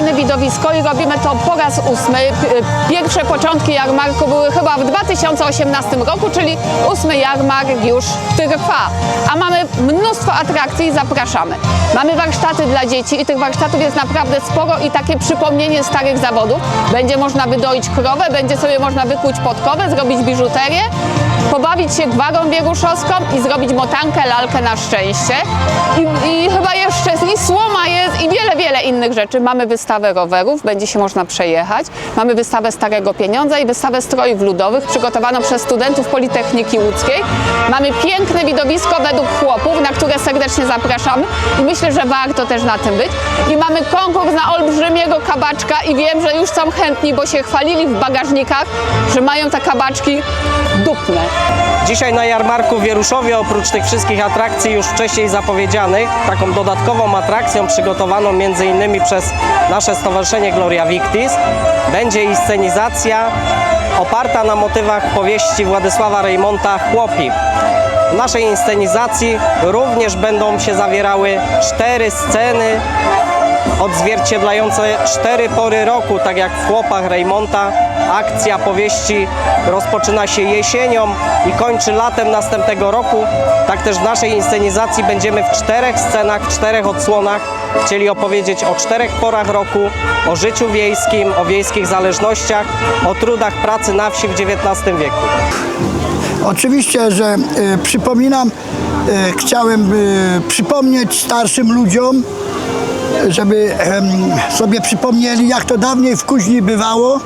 fajne widowisko i robimy to po raz ósmy. Pierwsze początki jarmarku były chyba w 2018 roku, czyli ósmy jarmark już trwa. A mamy mnóstwo atrakcji i zapraszamy. Mamy warsztaty dla dzieci i tych warsztatów jest naprawdę sporo i takie przypomnienie starych zawodów. Będzie można wydoić krowę, będzie sobie można wykuć podkowę, zrobić biżuterię, pobawić się gwarą wieruszowską i zrobić motankę, lalkę na szczęście. I, i chyba jeszcze i słoma jest i wiele, wiele innych rzeczy. Mamy wystawę rowerów, będzie się można przejechać. Mamy wystawę Starego Pieniądza i wystawę strojów ludowych przygotowaną przez studentów Politechniki Łódzkiej. Mamy piękne widowisko według chłopów, na które serdecznie zapraszamy i myślę, że warto też na tym być. I mamy konkurs na olbrzymiego kabaczka i wiem, że już są chętni, bo się chwalili w bagażnikach, że mają te kabaczki dupne. Dzisiaj na jarmarku w Wieruszowie, oprócz tych wszystkich atrakcji już wcześniej zapowiedzianych, taką dodatkową atrakcją przygotowaną m.in. przez nasze Stowarzyszenie Gloria Victis, będzie i scenizacja oparta na motywach powieści Władysława Reymonta Chłopi. W naszej inscenizacji również będą się zawierały cztery sceny odzwierciedlające cztery pory roku, tak jak w Chłopach Reymonta. Akcja powieści rozpoczyna się jesienią i kończy latem następnego roku. Tak też w naszej inscenizacji będziemy w czterech scenach, w czterech odsłonach chcieli opowiedzieć o czterech porach roku, o życiu wiejskim, o wiejskich zależnościach, o trudach pracy na wsi w XIX wieku. Oczywiście, że y, przypominam, y, chciałem y, przypomnieć starszym ludziom, żeby sobie przypomnieli, jak to dawniej w kuźni bywało,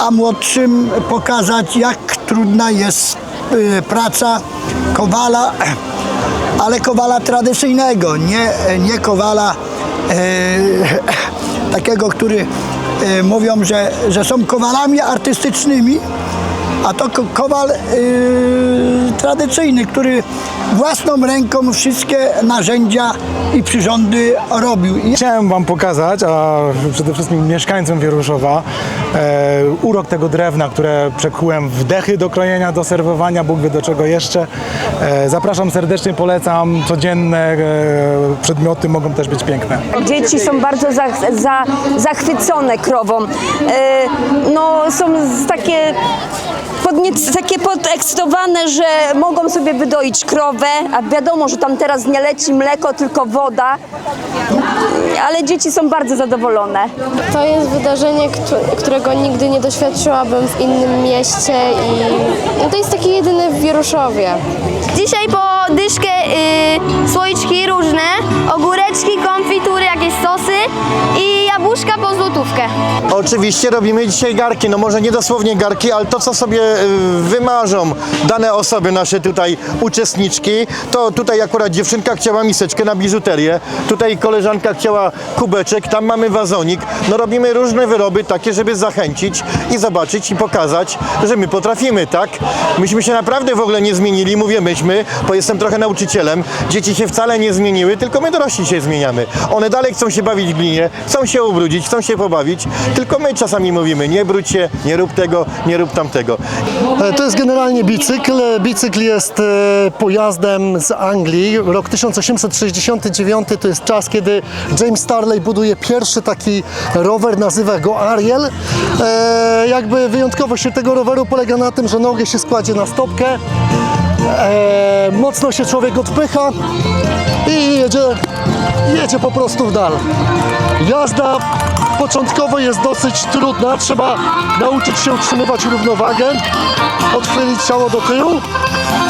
a młodszym pokazać, jak trudna jest y, praca kowala, ale kowala tradycyjnego, nie, nie kowala e, takiego, który e, mówią, że, że są kowalami artystycznymi, a to ko- kowal y, tradycyjny, który własną ręką wszystkie narzędzia i przyrządy robił. Chciałem Wam pokazać, a przede wszystkim mieszkańcom Wieruszowa, e, urok tego drewna, które przekułem w dechy do krojenia, do serwowania, Bóg wie do czego jeszcze. E, zapraszam serdecznie, polecam. Codzienne e, przedmioty mogą też być piękne. Dzieci są bardzo za, za, zachwycone krową. E, no, są takie, podniec, takie podekscytowane, że mogą sobie wydoić krowę, a wiadomo, że tam teraz nie leci mleko, tylko woda. Ale dzieci są bardzo zadowolone. To jest wydarzenie, któ- którego nigdy nie doświadczyłabym w innym mieście i no to jest takie jedyne w Wieruszowie. Dzisiaj po dyszkę y, słoiczki różne, ogóreczki, konfitury, jakieś sosy i jabłuszka po Oczywiście robimy dzisiaj garki, no może nie dosłownie garki, ale to co sobie y, wymarzą dane osoby, nasze tutaj uczestniczki, to tutaj akurat dziewczynka chciała miseczkę na biżuterię, tutaj koleżanka chciała kubeczek, tam mamy wazonik, no robimy różne wyroby takie, żeby zachęcić i zobaczyć i pokazać, że my potrafimy, tak? Myśmy się naprawdę w ogóle nie zmienili, mówię myśmy, bo jestem trochę nauczycielem, dzieci się wcale nie zmieniły, tylko my dorośli się zmieniamy. One dalej chcą się bawić w glinie, chcą się ubrudzić, chcą się tylko my czasami mówimy, nie brudź się, nie rób tego, nie rób tamtego. E, To jest generalnie bicykl. Bicykl jest e, pojazdem z Anglii. Rok 1869 to jest czas, kiedy James Starley buduje pierwszy taki rower, nazywa go Ariel. E, jakby wyjątkowość tego roweru polega na tym, że nogę się składzie na stopkę, mocno się człowiek odpycha i jedzie, jedzie po prostu w dal. Jazda początkowo jest dosyć trudna, trzeba nauczyć się utrzymywać równowagę, odchylić ciało do tyłu,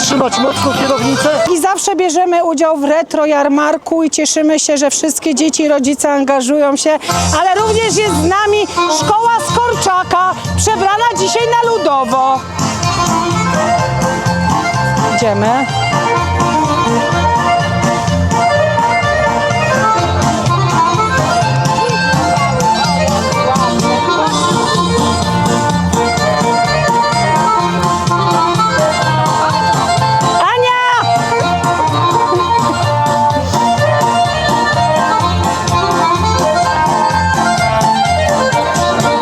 trzymać mocno kierownicę. I zawsze bierzemy udział w retro jarmarku i cieszymy się, że wszystkie dzieci i rodzice angażują się, ale również jest z nami szkoła z Korczaka, przebrana dzisiaj na ludowo. Idziemy.